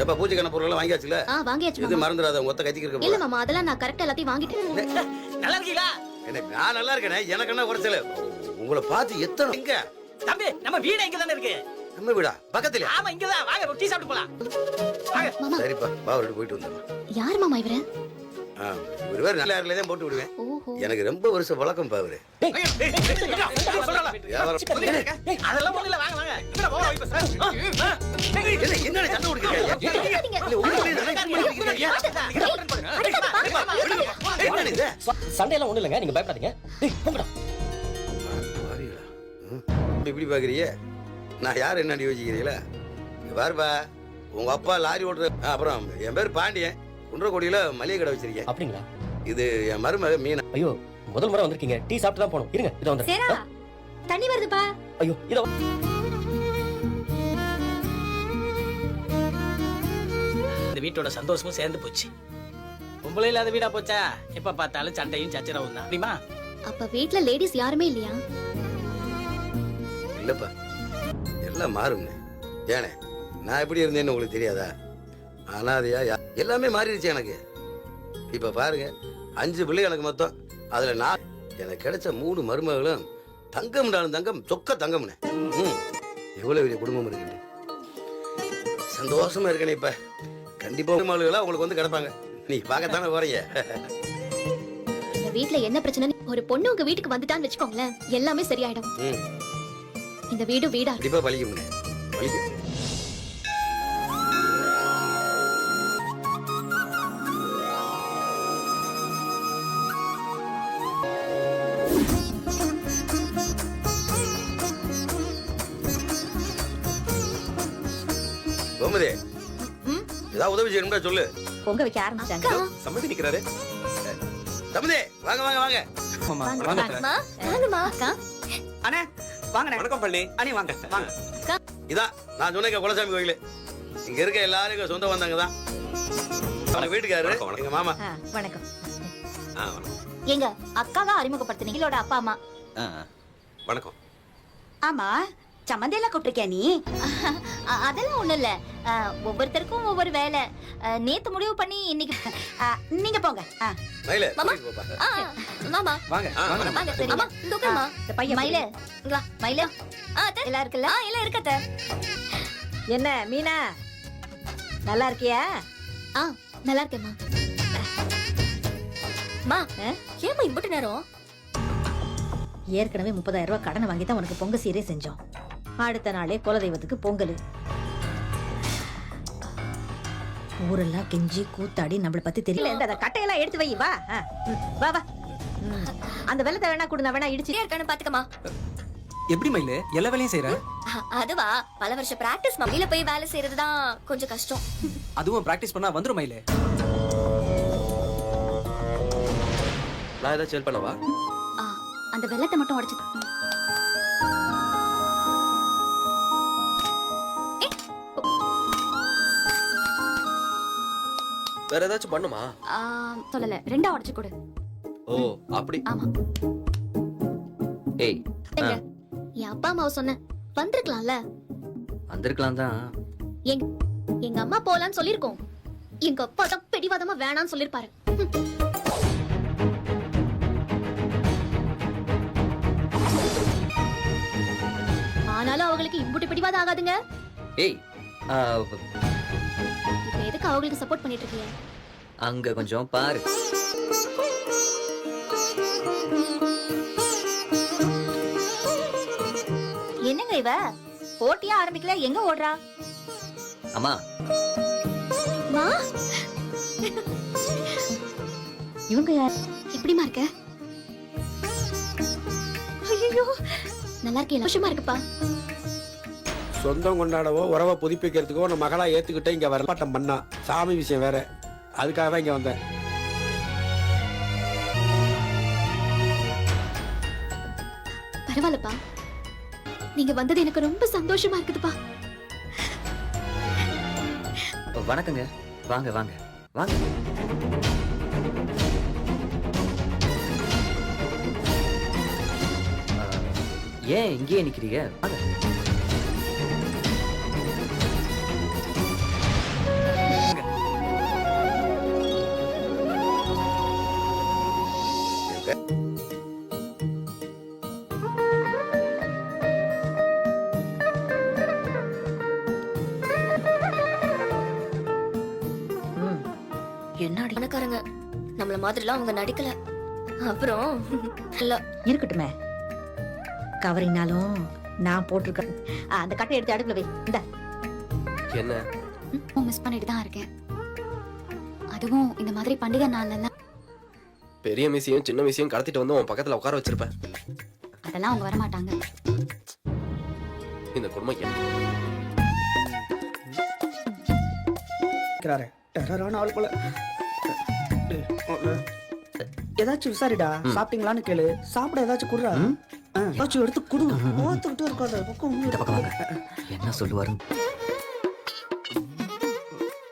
எப்ப பூஜைக்கான பொருள் எல்லாம் வாங்கியாச்சுல? ஆ வாங்கியாச்சு இது மறந்துடாத உங்க ஒத்த கத்திக்கு இல்ல இருக்க மாமா அதெல்லாம் நான் கரெக்டா எல்லாத்தையும் வாங்கிட்டேன். நல்லா இருக்கீங்களா? எனக்கு நான் நல்லா இருக்கேனே? எனக்கு என்ன குறைச்சல? உங்களை பார்த்து எத்தனை எங்க? தம்பி நம்ம வீடு இங்க தானே இருக்கு. நம்ம வீடா? பக்கத்துல. ஆமா இங்கதான். வாங்க ஒரு டீ சாப்பிட்டு போலாம். வாங்க. சரிப்பா பாவர்கிட்ட போயிட்டு வந்துடலாம் யார் மாமா இவரு? ஒரு பேர் நல்ல தான் போட்டு விடுவேன் எனக்கு ரொம்ப வருஷம் பழக்கம் பாவரு அதெல்லாம் ஒண்ணு இல்ல வாங்க வாங்க என்ன சண்டை கொடுக்குறீங்க? சண்டையெல்லாம் ஒண்ணு இல்லைங்க நீங்க பயப்படாதீங்க. இப்படி பாக்குறீங்க நான் யார் என்னன்னு யோசிக்கிறீங்களா இங்க பாருப்பா உங்க அப்பா லாரி ஓட்டுற அப்புறம் என் பேர் பாண்டியன் குன்றக்குடியில மளிகை கடை வச்சிருக்கேன். அப்படிங்களா? இது என் மருமக மீனா. ஐயோ முதல் முறை வந்திருக்கீங்க. டீ சாப்பிட்டு தான் போகணும். இருங்க இதை வந்து. சேரா தண்ணி வருதுப்பா. ஐயோ இதை இந்த வீட்டோட சந்தோஷமும் சேர்ந்து போச்சு. பொம்பளை இல்லாத வீடா போச்சா? எப்ப பார்த்தாலும் சண்டையும் சச்சரவும் தான். தெரியுமா அப்ப வீட்ல லேடிஸ் யாருமே இல்லையா? இல்லப்பா. எல்லாம் மாறுங்க ஏனே நான் எப்படி இருந்தேன்னு உங்களுக்கு தெரியாதா? அனாதையா எல்லாமே மாறிடுச்சு எனக்கு. இப்ப பாருங்க அஞ்சு பிள்ளை எனக்கு மொத்தம். அதுல நான் எனக்கு கிடைச்ச மூணு மருமகளும் தங்கம்டாலும் தங்கம் சொக்க தங்கம்னே. ம். எவ்வளவு பெரிய குடும்பம் இருக்கு சந்தோஷமா இருக்கனே இப்ப. கண்டிப்பா மருமகளா உங்களுக்கு வந்து கிடப்பாங்க. நீ பார்க்கத்தானே போறீங்க. வீட்ல என்ன பிரச்சனை ஒரு பொண்ணு உங்க வீட்டுக்கு வந்துட்டான்னு வச்சுக்கோங்களேன் எல்லாமே சரியாயிடும். இந்த வீடு வீடா கண்டிப்பா பழிக்கும்னே. பழிக்கும். கோமதி? ஏதாவது உதவி செய்யணும்டா சொல்லு. பொங்க வைக்க ஆரம்பிச்சாங்க சம்மதி நிக்கிறாரு. தம்பி வாங்க வாங்க வாங்க. அண்ணே வாங்கண்ணே. வணக்கம் பள்ளி. அண்ணே வாங்க வாங்க. இதான் நான் சொன்ன குலசாமி கோயில். இங்க இருக்க எல்லாரும் சொந்த வந்தாங்க தான். வீட்டுக்காரரு. எங்க மாமா. ஆ, வணக்கம். ஆ, வணக்கம். எங்க அக்காவா அறிமுகப்படுத்தினீங்க இதோட அப்பா அம்மா. வணக்கம். ஆமா சம்மந்தையில கூப்பிட்டிருக்கியா நீ? அதெல்லாம் ஒண்ணு இல்ல. ஒவ்வொருத்தருக்கும் ஒவ்வொரு வேலை. நேத்து முடிவு பண்ணி இன்னைக்கு ஆ, நீங்க போங்க. மாமா. கூட்டிட்டு போப்பா. ஆ, மாமா. வாங்க. அம்மா இந்த உட்காருமா. பையன் மயில இங்க வா மயில. எல்லாம் இருக்குல்ல? ஆ எல்லாம் இருக்கத்த என்ன மீனா? நல்லா இருக்கியா? ஆ நல்லா இருக்கேம்மா. மா ஆ? ஏம்மா இம்புட்டு நேரம்? ஏற்கனவே முப்பதாயிரம் ரூபாய் கடனை வாங்கி தான் உனக்கு பொங்க சீரே செஞ்சோம். அடுத்த நாளே குலதெய்வத்துக்கு பொங்கல். ஊரெல்லாம் கெஞ்சி கூத்தாடி நம்மள பத்தி தெரியல. இந்த கட்டையெல்லாம் எடுத்து வை வா. வா வா. அந்த வெள்ளத்தை வேணா கொடு நான் வேணா இடிச்சு. சரியா இருக்கான்னு பாத்துக்கமா எப்படி மயிலு? எல்லா வேலையும் செய்யற அதுவா. பல வருஷம் பிராக்டிஸ் வெளியில போய் வேலை செய்யறதுதான் கொஞ்சம் கஷ்டம். அதுவும் பிராக்டிஸ் பண்ணா வந்துரும் மயிலு. நான் ஏதாச்சும் ஹெல்ப் பண்ணவா? அந்த வெள்ளத்தை மட்டும் உடைச்சு வேற ஏதாச்சும் பண்ணுமா? சொல்லல. ரெண்டா உடைச்சு கொடு. ஓ அப்படி. ஆமா. ஏய்? என் அப்பா அம்மாவை சொன்னேன். வந்திருக்கலாம்ல? வந்திருக்கலாம் தான். எங்க எங்க அம்மா போலான்னு சொல்லிருக்கோம் எங்க அப்பா தான் பிடிவாதமா வேணாம்னு சொல்லிருப்பாரு அவங்களுக்கு இம்புட்டு பிடிவாதம் ஆகாதுங்க. ஏய் இப்ப எதுக்கு அவங்களுக்கு சப்போர்ட் பண்ணிட்டு இருக்கீங்க? அங்க கொஞ்சம் பாரு. என்னங்க இவ? போட்டியா ஆரம்பிக்கல? எங்க ஓடுறா? அம்மா. மா? இவங்க யார்? எப்படிமா இருக்க? ஐயோ நல்லா இருக்கேன். வருஷமா இருக்குப்பா. சொந்தம் கொண்டாடவோ உறவை புதுப்பிக்கிறதுக்கோ நம்ம மகளா ஏத்துக்கிட்டே இங்க வரப்பாட்டம் பண்ணா. சாமி விஷயம் வேற. அதுக்காக தான் இங்க வந்தேன். பரவாயில்லப்பா. நீங்க வந்தது எனக்கு ரொம்ப சந்தோஷமா இருக்குதுப்பா. வணக்கங்க. வாங்க வாங்க. வாங்க. ஏன் இங்கேயே நிக்கிறீங்க? வாங்க. என்னடி? பணக்காரங்க. நம்மள மாதிரிலாம் அவங்க நடிக்கல. அப்புறம் இல்ல இருக்கட்டுமே. கவரிங்னாலும் நான் போட்டிருக்கேன். அந்த கட்டை எடுத்து அடுப்புல வை. இந்த. என்ன? மிஸ் பண்ணிட்டு தான் இருக்கேன். அதுவும் இந்த மாதிரி பண்டிகை நாள்ல பெரிய மிஸ்ஸையும் சின்ன மிஸ்ஸையும் கடத்திட்டு வந்து உன் பக்கத்துல உட்கார வச்சிருப்பேன் அதெல்லாம் அவங்க வர மாட்டாங்க இந்த குடும்பம் என்ன? டெரரான ஆள் போல. ஏதாச்சும் விசாரிடா. சாப்பிட்டீங்களான்னு கேளு. சாப்பிட ஏதாச்சும் குடுறா? ஏதாச்சும் எடுத்து குடு. பார்த்துக்கிட்டே இருக்காத. பக்கம் என்ன சொல்லுவாரு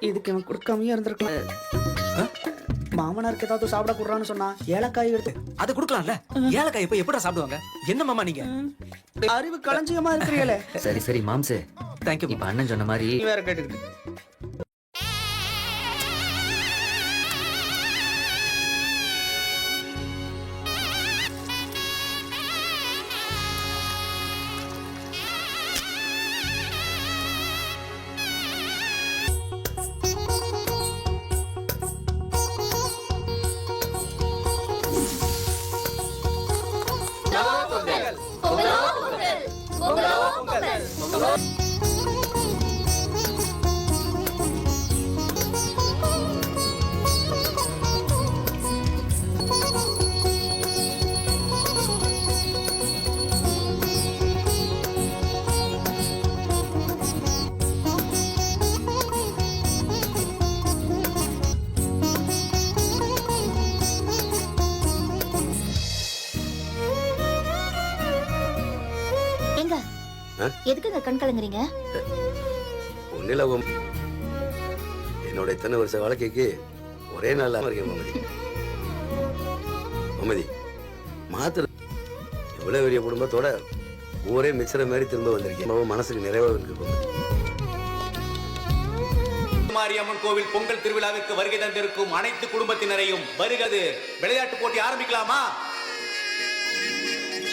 இதுக்கு இவன் கொடுக்காமயே இருந்திருக்கலாம். மாமனாருக்கு ஏதாவது சாப்பிட குடுறான்னு சொன்னா ஏலக்காய் எடுத்து அது கொடுக்கலாம்ல. ஏலக்காய் இப்ப எப்படா சாப்பிடுவாங்க? என்ன மாமா நீங்க? அறிவு களஞ்சியமா இருக்கிறீங்களே. சரி சரி மாம்சு. தேங்க்யூ இப்ப அண்ணன் சொன்ன மாதிரி வேற கேட்டுக்கிட்டு எங்க எதுக்குங்க கண் கலங்குறீங்க? ஒன்னில என்னோட இத்தனை வருஷ வாழ்க்கைக்கு ஒரே நாள் இருக்கேன் மமதி. மமதி மாத்திர இவ்வளவு பெரிய குடும்பத்தோட ஊரே மிச்சற மாதிரி திரும்ப வந்திருக்கேன். மனசுக்கு நிறைவாக இருக்கு மமதி. மாரியம்மன் கோவில் பொங்கல் திருவிழாவிற்கு வருகை தந்திருக்கும் அனைத்து குடும்பத்தினரையும் வருகிறது. விளையாட்டு போட்டி ஆரம்பிக்கலாமா?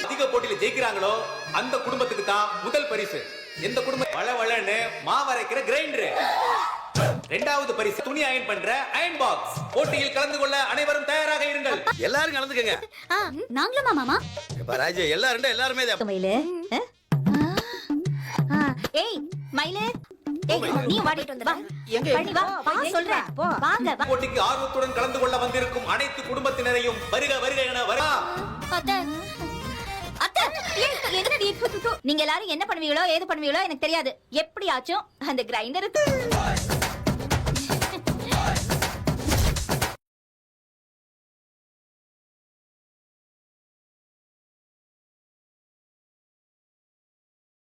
அதிக போட்டியில ஜெயிக்கிறாங்களோ? அந்த குடும்பத்துக்கு தான் முதல் பரிசு. எந்த குடும்பம் வள வளன்னு மாவரைக்கிற கிரைண்டர் இரண்டாவது பரிசு துணி அயன் பண்ற அயன் பாக்ஸ் போட்டியில் கலந்து கொள்ள அனைவரும் தயாராக இருங்கள். எல்லாரும் கலந்துக்கங்க. நாங்களுமா மாமா? இப்ப ராஜு எல்லாரும் எல்லாருமே தான். மயிலு? ஏய் மயிலு. ஏய் நீ வாடிட்டு வந்து வா எங்க வா. வா சொல்றேன். போ. வாங்க வா. போட்டிக்கு ஆர்வத்துடன் கலந்து கொள்ள வந்திருக்கும் அனைத்து குடும்பத்தினரையும் வருக வருக என வரா நீங்க எல்லாரும் என்ன பண்ணுவீங்களோ ஏது பண்ணுவீங்களோ எனக்கு தெரியாது. எப்படியாச்சும் அந்த கிரைண்டர்